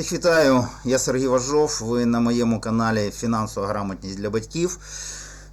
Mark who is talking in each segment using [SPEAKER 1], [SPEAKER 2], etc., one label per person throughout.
[SPEAKER 1] Всіх вітаю, я Сергій Важов. Ви на моєму каналі Фінансова грамотність для батьків.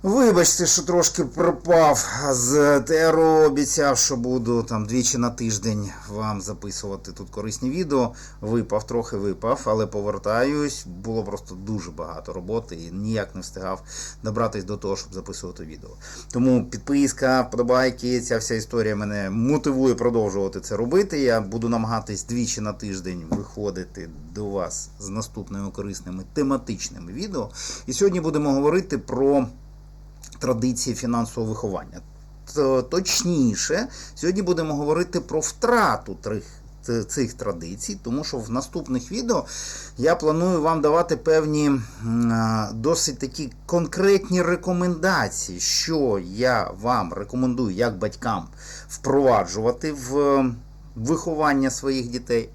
[SPEAKER 1] Вибачте, що трошки пропав з ТРО, обіцяв, що буду там двічі на тиждень вам записувати тут корисні відео. Випав, трохи випав, але повертаюсь. Було просто дуже багато роботи і ніяк не встигав добратись до того, щоб записувати відео. Тому підписка, подобайки, ця вся історія мене мотивує продовжувати це робити. Я буду намагатись двічі на тиждень виходити до вас з наступними корисними тематичними відео. І сьогодні будемо говорити про традиції фінансового виховання. Точніше, сьогодні будемо говорити про втрату цих традицій, тому що в наступних відео я планую вам давати певні досить такі конкретні рекомендації, що я вам рекомендую як батькам впроваджувати в виховання своїх дітей.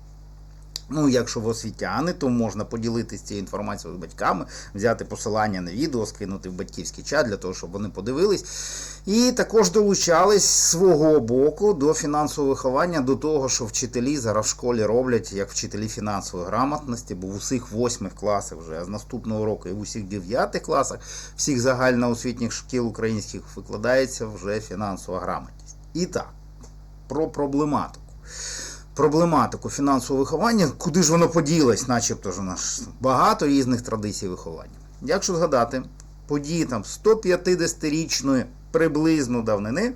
[SPEAKER 1] Ну, якщо ви освітяни, то можна поділитися цією інформацією з батьками, взяти посилання на відео, скинути в батьківський чат для того, щоб вони подивились. І також долучались свого боку до фінансового виховання, до того, що вчителі зараз в школі роблять як вчителі фінансової грамотності, бо в усіх восьмих класах вже, а з наступного року і в усіх дев'ятих класах всіх загальноосвітніх шкіл українських викладається вже фінансова грамотність. І так, про проблематику проблематику фінансового виховання, куди ж воно поділось, начебто ж у нас багато різних традицій виховання. Якщо згадати події там 150-річної приблизно давнини,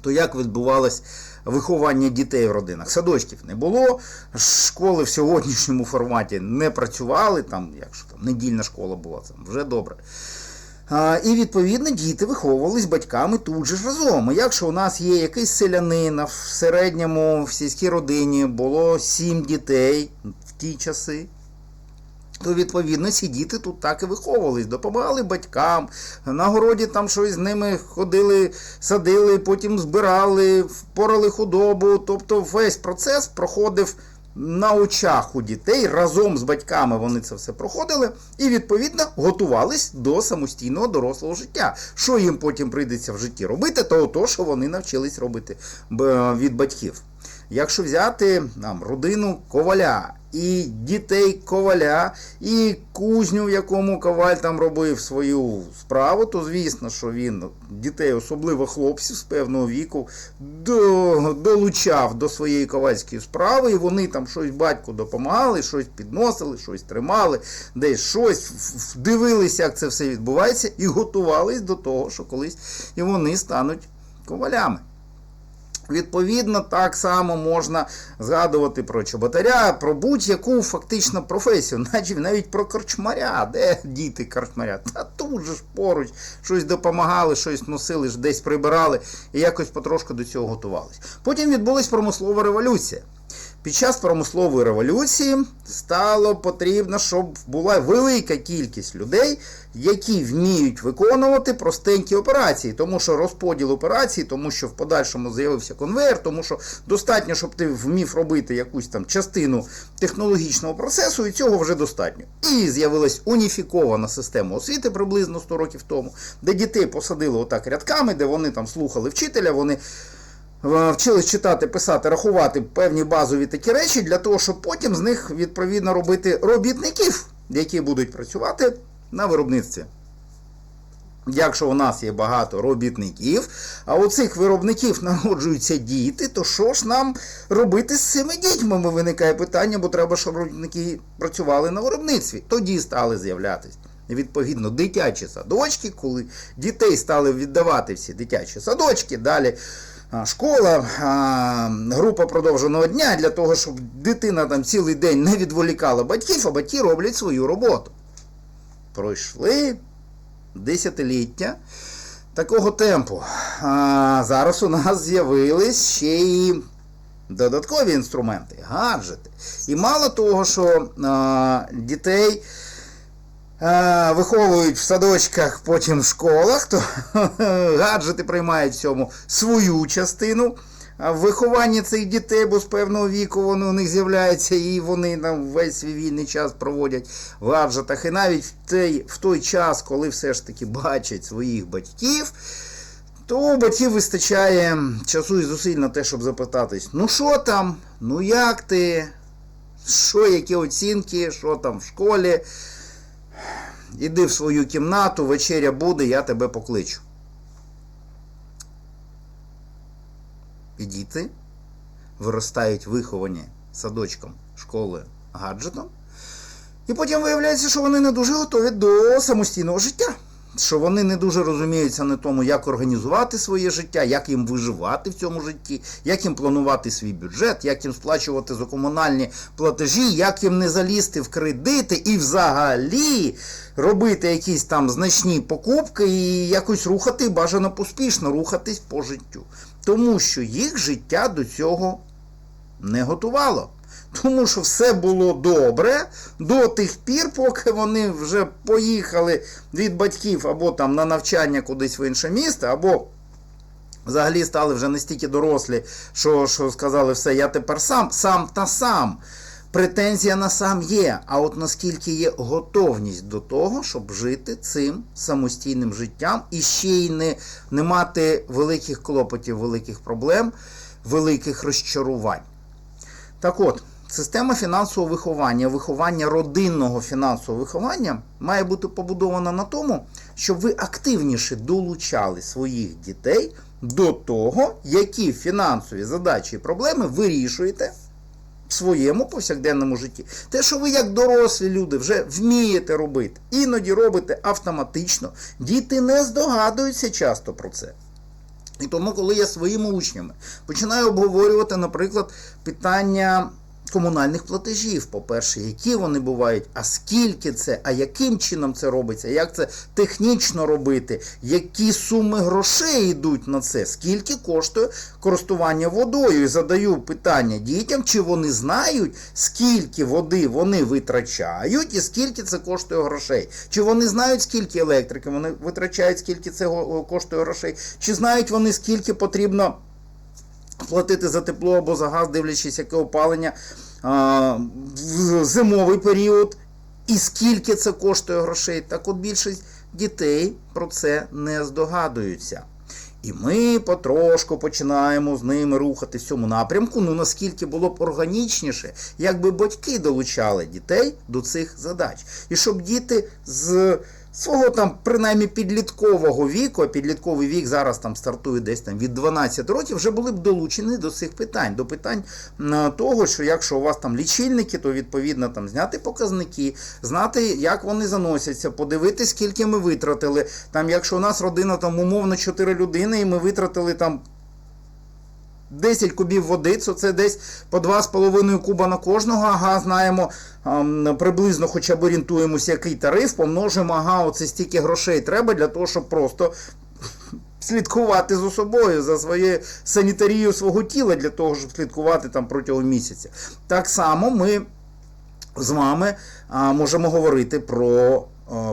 [SPEAKER 1] то як відбувалось виховання дітей в родинах? Садочків не було, школи в сьогоднішньому форматі не працювали, там, якщо там недільна школа була, це вже добре. І відповідно діти виховувались батьками тут же ж разом. Якщо у нас є якийсь селянин, в середньому в сільській родині було сім дітей в ті часи. То відповідно ці діти тут так і виховувались, допомагали батькам, на городі там щось з ними ходили, садили, потім збирали, впорали худобу. Тобто весь процес проходив на очах у дітей разом з батьками вони це все проходили і відповідно готувались до самостійного дорослого життя. Що їм потім прийдеться в житті робити, то то, що вони навчились робити від батьків. Якщо взяти нам родину коваля і дітей коваля, і кузню, в якому коваль там робив свою справу, то звісно, що він дітей, особливо хлопців з певного віку, до, долучав до своєї ковальської справи, і вони там щось батьку допомагали, щось підносили, щось тримали, десь щось дивилися, як це все відбувається, і готувались до того, що колись і вони стануть ковалями. Відповідно, так само можна згадувати про чоботаря, про будь-яку фактично професію, наче навіть про корчмаря, де діти корчмаря, та тут же ж поруч щось допомагали, щось носили, десь прибирали і якось потрошку до цього готувались. Потім відбулась промислова революція. Під час промислової революції стало потрібно, щоб була велика кількість людей, які вміють виконувати простенькі операції, тому що розподіл операцій, тому що в подальшому з'явився конвейер, тому що достатньо, щоб ти вмів робити якусь там частину технологічного процесу, і цього вже достатньо. І з'явилась уніфікована система освіти приблизно 100 років тому, де дітей посадили отак рядками, де вони там слухали вчителя, вони вчились читати, писати, рахувати певні базові такі речі для того, щоб потім з них відповідно робити робітників, які будуть працювати на виробництві. Якщо у нас є багато робітників, а у цих виробників народжуються діти, то що ж нам робити з цими дітьми? Виникає питання, бо треба, щоб робітники працювали на виробництві. Тоді стали з'являтись. Відповідно, дитячі садочки, коли дітей стали віддавати всі дитячі садочки, далі школа, група продовженого дня для того, щоб дитина там цілий день не відволікала батьків, а батьки роблять свою роботу. Пройшли десятиліття такого темпу. А зараз у нас з'явились ще і додаткові інструменти, гаджети. І мало того, що а, дітей виховують в садочках, потім в школах, то гаджети приймають в цьому свою частину. А в вихованні цих дітей, бо з певного віку вони у них з'являються, і вони там весь свій вільний час проводять в гаджетах. І навіть в той, в той час, коли все ж таки бачать своїх батьків, то батьків вистачає часу і зусиль на те, щоб запитатись, ну що там, ну як ти, що, які оцінки, що там в школі. Іди в свою кімнату, вечеря буде, я тебе покличу. І діти виростають виховані садочком, школи гаджетом. І потім виявляється, що вони не дуже готові до самостійного життя. Що вони не дуже розуміються на тому, як організувати своє життя, як їм виживати в цьому житті, як їм планувати свій бюджет, як їм сплачувати за комунальні платежі, як їм не залізти в кредити і взагалі робити якісь там значні покупки і якось рухати, бажано поспішно рухатись по життю. Тому що їх життя до цього не готувало. Тому що все було добре до тих пір, поки вони вже поїхали від батьків або там на навчання кудись в інше місто, або взагалі стали вже настільки дорослі, що, що сказали, все, я тепер сам, сам та сам. Претензія на сам є. А от наскільки є готовність до того, щоб жити цим самостійним життям і ще й не, не мати великих клопотів, великих проблем, великих розчарувань. Так от, система фінансового виховання, виховання родинного фінансового виховання має бути побудована на тому, щоб ви активніше долучали своїх дітей до того, які фінансові задачі і проблеми вирішуєте в своєму повсякденному житті. Те, що ви як дорослі люди вже вмієте робити, іноді робите автоматично, діти не здогадуються часто про це. І тому, коли я своїми учнями починаю обговорювати, наприклад, питання комунальних платежів, по-перше, які вони бувають, а скільки це, а яким чином це робиться, як це технічно робити, які суми грошей йдуть на це, скільки коштує користування водою. І задаю питання дітям, чи вони знають, скільки води вони витрачають і скільки це коштує грошей. Чи вони знають, скільки електрики вони витрачають, скільки це коштує грошей, чи знають вони, скільки потрібно платити за тепло або за газ, дивлячись, яке опалення в зимовий період, і скільки це коштує грошей. Так от більшість дітей про це не здогадуються. І ми потрошку починаємо з ними рухати в цьому напрямку. Ну наскільки було б органічніше, якби батьки долучали дітей до цих задач. І щоб діти з свого там принаймні підліткового віку, підлітковий вік зараз там стартує десь там від 12 років, вже були б долучені до цих питань, до питань того, що якщо у вас там лічильники, то відповідно там зняти показники, знати, як вони заносяться, подивитись, скільки ми витратили. Там, якщо у нас родина там умовно 4 людини, і ми витратили там 10 кубів води, це десь по 2,5 куба на кожного. Ага, знаємо приблизно хоча б орієнтуємося, який тариф, помножимо, ага, оце стільки грошей треба для того, щоб просто слідкувати за собою, за своєю санітарією свого тіла, для того, щоб слідкувати там протягом місяця. Так само ми з вами можемо говорити про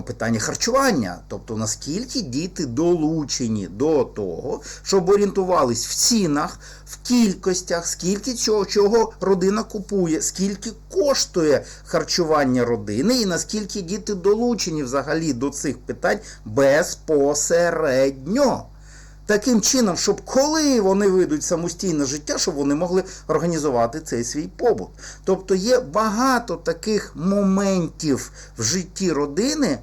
[SPEAKER 1] питання харчування, тобто наскільки діти долучені до того, щоб орієнтувались в цінах, в кількостях, скільки чого, чого родина купує, скільки коштує харчування родини, і наскільки діти долучені взагалі до цих питань безпосередньо. Таким чином, щоб коли вони вийдуть самостійне життя, щоб вони могли організувати цей свій побут. Тобто є багато таких моментів в житті родини,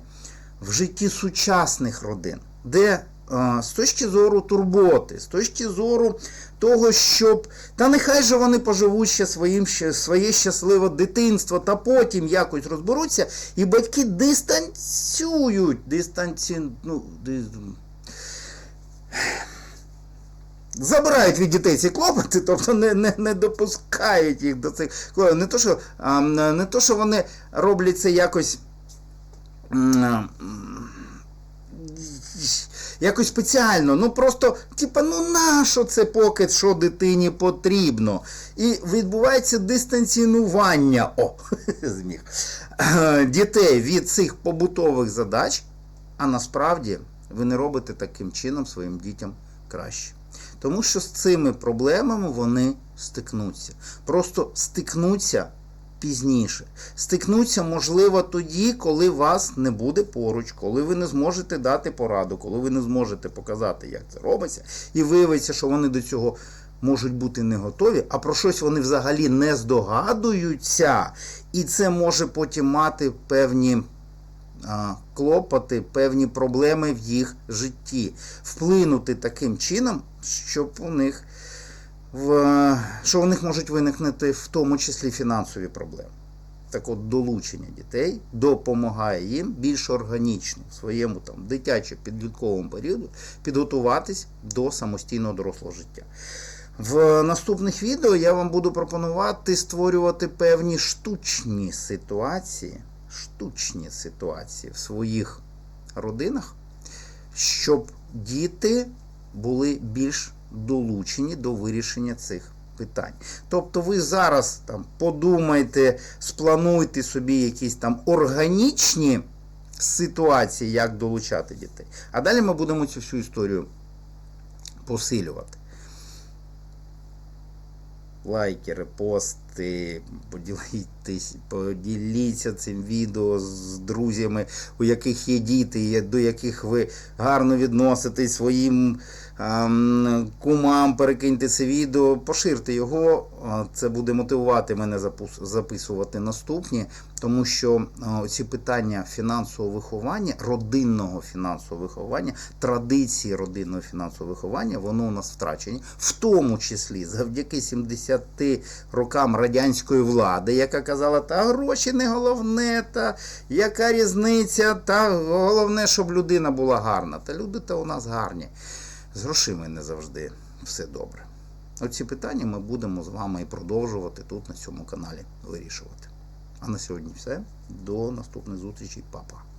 [SPEAKER 1] в житті сучасних родин, де е, з точки зору турботи, з точки зору того, щоб та нехай же вони поживуть ще своїм ще своє щасливе дитинство, та потім якось розберуться, і батьки дистанціюють, дистанці, ну, ди- забирають від дітей ці клопоти, тобто не, не, не допускають їх до цих клопотів. Не то, що, а, не то, що вони роблять це якось. Якось спеціально, ну просто, типа, ну нащо це поки що дитині потрібно? І відбувається дистанціонування о, зміг, дітей від цих побутових задач, а насправді ви не робите таким чином своїм дітям краще. Тому що з цими проблемами вони стикнуться. Просто стикнуться пізніше. Стикнуться, можливо, тоді, коли вас не буде поруч, коли ви не зможете дати пораду, коли ви не зможете показати, як це робиться, і виявиться, що вони до цього можуть бути не готові, а про щось вони взагалі не здогадуються, і це може потім мати певні а, клопоти, певні проблеми в їх житті, вплинути таким чином, щоб у них в, що у них можуть виникнути в тому числі фінансові проблеми. Так от долучення дітей допомагає їм більш органічно в своєму там дитячо-підлітковому періоду підготуватись до самостійного дорослого життя. В наступних відео я вам буду пропонувати створювати певні штучні ситуації, штучні ситуації в своїх родинах, щоб діти були більш долучені до вирішення цих питань. Тобто ви зараз там подумайте, сплануйте собі якісь там органічні ситуації, як долучати дітей. А далі ми будемо цю всю історію посилювати. Лайки, репости, поділітесь, поділіться цим відео з друзями, у яких є діти, до яких ви гарно відноситесь своїм ем, кумам, перекиньте це відео, поширте його. Це буде мотивувати мене записувати наступні, тому що ці питання фінансового виховання, родинного фінансового виховання, традиції родинного фінансового виховання, воно у нас втрачені, в тому числі завдяки 70 рокам радянської влади, яка казала, та гроші не головне, та яка різниця, та головне, щоб людина була гарна. Та люди то у нас гарні. З грошима не завжди все добре. Оці питання ми будемо з вами і продовжувати тут на цьому каналі вирішувати. А на сьогодні все. До наступних зустрічей, папа.